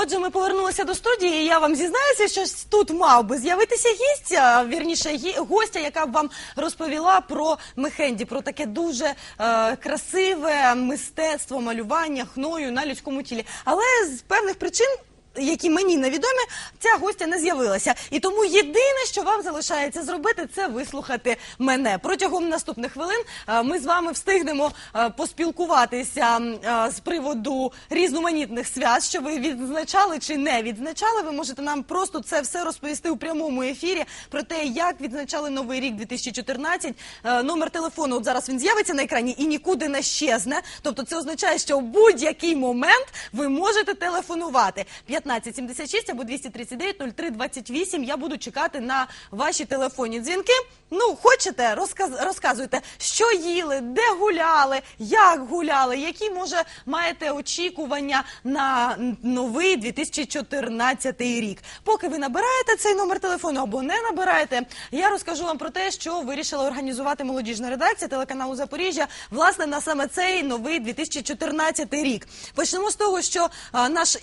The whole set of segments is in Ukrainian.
Отже, ми повернулися до студії. Я вам зізнаюся, що тут мав би з'явитися гість, а, вірніше, гі- гостя, яка б вам розповіла про Мехенді, про таке дуже е, красиве мистецтво малювання хною на людському тілі. Але з певних причин. Які мені невідомі, ця гостя не з'явилася, і тому єдине, що вам залишається зробити, це вислухати мене. Протягом наступних хвилин е, ми з вами встигнемо е, поспілкуватися е, з приводу різноманітних свят, що ви відзначали чи не відзначали. Ви можете нам просто це все розповісти у прямому ефірі про те, як відзначали новий рік 2014. Е, Номер телефону от зараз він з'явиться на екрані і нікуди не щезне. Тобто, це означає, що в будь-який момент ви можете телефонувати 1576 або 239 03 28. Я буду чекати на ваші телефонні дзвінки. Ну, хочете, розказ, розказуйте, що їли, де гуляли, як гуляли, які може маєте очікування на новий 2014 рік. Поки ви набираєте цей номер телефону або не набираєте, я розкажу вам про те, що вирішила організувати молодіжна редакція телеканалу Запоріжжя власне на саме цей новий 2014 рік. Почнемо з того, що а, наш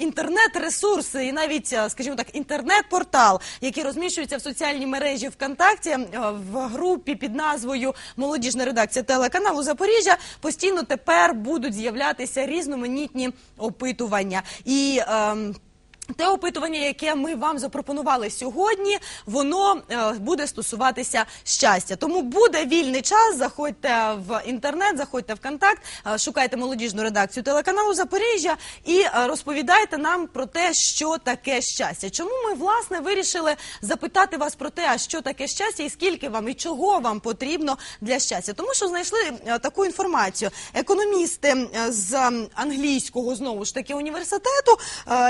інтернет-ресурс і навіть, скажімо так, інтернет-портал, який розміщується в соціальній мережі ВКонтакті в групі під назвою Молодіжна редакція телеканалу Запоріжжя, постійно тепер будуть з'являтися різноманітні опитування і. ем, те опитування, яке ми вам запропонували сьогодні, воно е, буде стосуватися щастя. Тому буде вільний час. Заходьте в інтернет, заходьте в контакт, е, шукайте молодіжну редакцію телеканалу Запоріжжя і е, розповідайте нам про те, що таке щастя. Чому ми власне вирішили запитати вас про те, а що таке щастя, і скільки вам і чого вам потрібно для щастя? Тому що знайшли таку інформацію. Економісти з англійського знову ж таки університету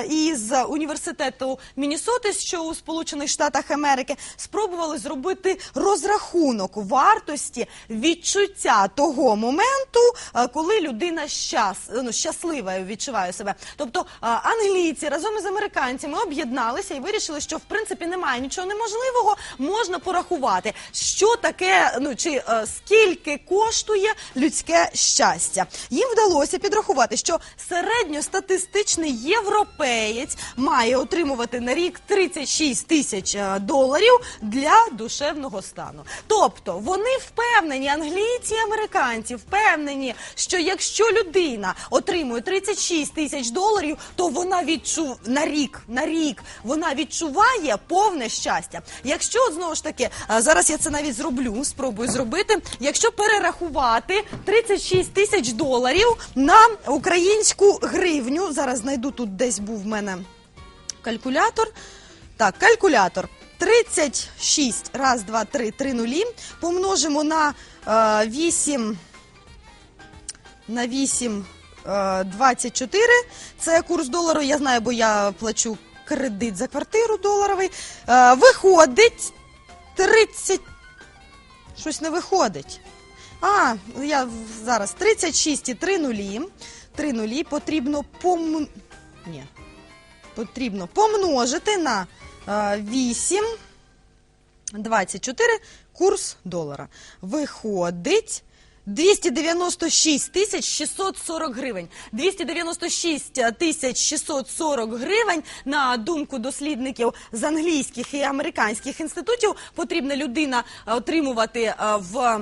і з університету Міннесоти, що у Сполучених Штатах Америки, спробували зробити розрахунок вартості відчуття того моменту, е, коли людина щас, ну, щаслива відчуває себе. Тобто е, англійці разом із американцями об'єдналися і вирішили, що в принципі немає нічого неможливого, можна порахувати, що таке, ну чи е, скільки коштує людське щастя. Їм вдалося підрахувати, що середньостатистичний європеєць має отримувати на рік 36 тисяч е, доларів для душевного стану. Тобто вони впевнені, англійці американці впевнені, що якщо людина отримує 36 тисяч доларів, то вона відчув на рік, на рік вона відчуває повне щастя. Якщо знову ж таки е, зараз я це навіть зроблю, спробую зробити. Якщо перерахувати 36 тисяч доларів на українську гривню, зараз знайду тут десь був в мене калькулятор. Так, калькулятор. 36, раз, два, три, три нулі. Помножимо на е, 8, на 8, е, 24. Це курс долару, я знаю, бо я плачу кредит за квартиру доларовий. Е, виходить 30, щось не виходить. А, я зараз 36 і 3 нулі. 3 нулі потрібно пом... Ні. Потрібно помножити на е, 8, 24 курс долара. Виходить 296 тисяч 640 гривень. 296 тисяч 640 гривень, на думку дослідників з англійських і американських інститутів, потрібна людина е, отримувати е, в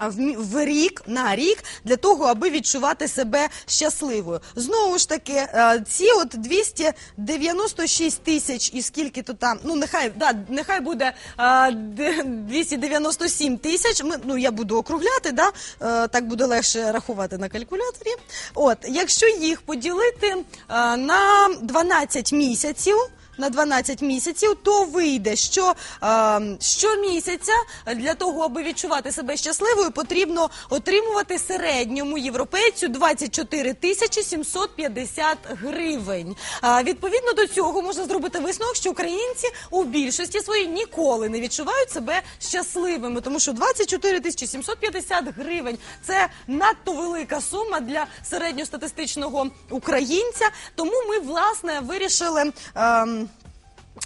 в, в рік на рік для того, аби відчувати себе щасливою. Знову ж таки, е, ці от 296 тисяч і скільки то там, ну нехай да, нехай буде е, д- 297 тисяч. Ми ну я буду округляти, да е, так буде легше рахувати на калькуляторі. От, якщо їх поділити е, на 12 місяців на 12 місяців, то вийде, що е, щомісяця для того, аби відчувати себе щасливою, потрібно отримувати середньому європейцю 24 тисячі 750 гривень. А, відповідно до цього можна зробити висновок, що українці у більшості своїй ніколи не відчувають себе щасливими, тому що 24 тисячі 750 гривень це надто велика сума для середньостатистичного українця. Тому ми власне вирішили. ем, е,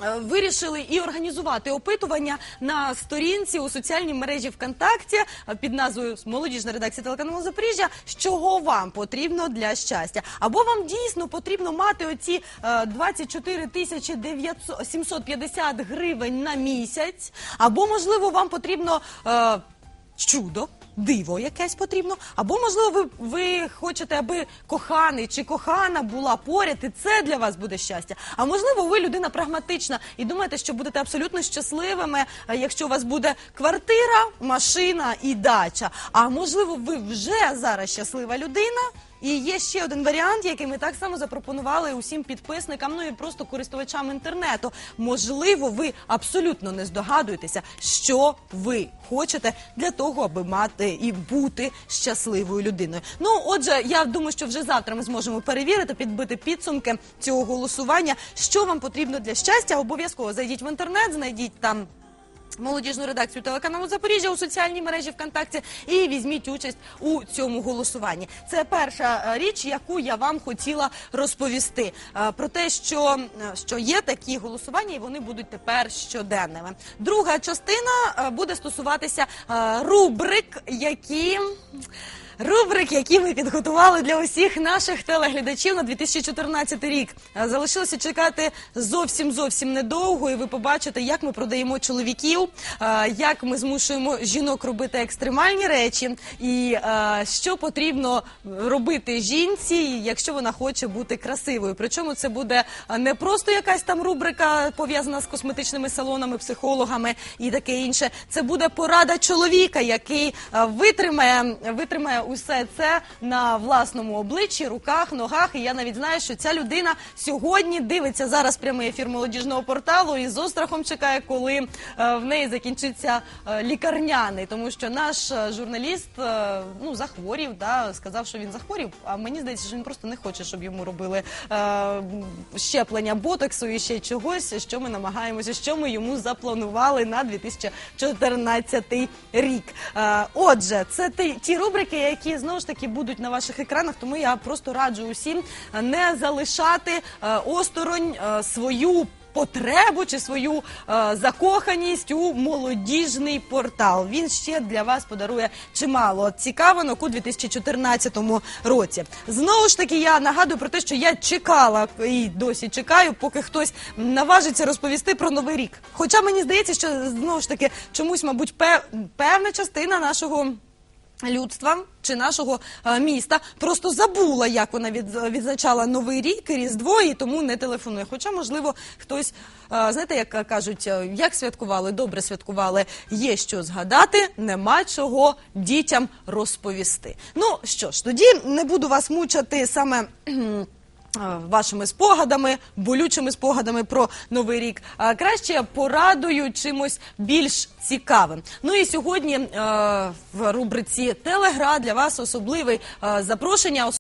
вирішили і організувати опитування на сторінці у соціальній мережі ВКонтакті е, під назвою «Молодіжна редакція телеканалу Запоріжжя. Чого вам потрібно для щастя? Або вам дійсно потрібно мати оці е, 24 тисячі 900 750 гривень на місяць, або можливо вам потрібно. е, чудо, диво якесь потрібно. Або, можливо, ви, ви хочете, аби коханий чи кохана була поряд, і це для вас буде щастя. А можливо, ви людина прагматична і думаєте, що будете абсолютно щасливими, е, якщо у вас буде квартира, машина і дача. А можливо, ви вже зараз щаслива людина. І є ще один варіант, який ми так само запропонували усім підписникам, ну і просто користувачам інтернету. Можливо, ви абсолютно не здогадуєтеся, що ви хочете для того, аби мати і бути щасливою людиною. Ну, отже, я думаю, що вже завтра ми зможемо перевірити, підбити підсумки цього голосування. Що вам потрібно для щастя? Обов'язково зайдіть в інтернет, знайдіть там. Молодіжну редакцію телеканалу Запоріжжя у соціальній мережі ВКонтакті і візьміть участь у цьому голосуванні. Це перша е, річ, яку я вам хотіла розповісти е, про те, що, е, що є такі голосування, і вони будуть тепер щоденними. Друга частина буде стосуватися рубрик, які. Рубрик, які ми підготували для усіх наших телеглядачів на 2014 рік. Е, Залишилося чекати зовсім зовсім недовго, і ви побачите, як ми продаємо чоловіків, е, як ми змушуємо жінок робити екстремальні речі, і е, що потрібно робити жінці, якщо вона хоче бути красивою. Причому це буде не просто якась там рубрика пов'язана з косметичними салонами, психологами і таке інше. Це буде порада чоловіка, який витримає, витримає усе це на власному обличчі, руках, ногах. І я навіть знаю, що ця людина сьогодні дивиться зараз прямий ефір молодіжного порталу і з острахом чекає, коли е, в неї закінчиться е, лікарняний, тому що наш е, журналіст ну захворів, да, сказав, що він захворів. А мені здається, що він просто не хоче, щоб йому робили щеплення ботоксу і ще чогось, що ми намагаємося, що ми йому запланували на 2014 рік. Отже, це ті, ті рубрики, які знову ж таки будуть на ваших екранах. Тому я просто раджу усім е, не залишати е, осторонь е, свою. Потребу чи свою закоханість у молодіжний портал. Він ще для вас подарує чимало цікавинок у 2014 році. Знову ж таки, я нагадую про те, що я чекала і досі чекаю, поки хтось наважиться розповісти про новий рік. Хоча мені здається, що знову ж таки чомусь, мабуть, пев- певна частина нашого. Людства чи нашого е, міста просто забула, як вона від, відзначала новий рік, різдво, і тому не телефонує. Хоча, можливо, хтось е, знаєте, як кажуть, е, як святкували, добре святкували, є що згадати, нема чого дітям розповісти. Ну що ж, тоді не буду вас мучати саме. Е, Вашими спогадами, болючими спогадами про новий рік. А краще порадую чимось більш цікавим. Ну і сьогодні е, в рубриці Телегра для вас особливий е, запрошення.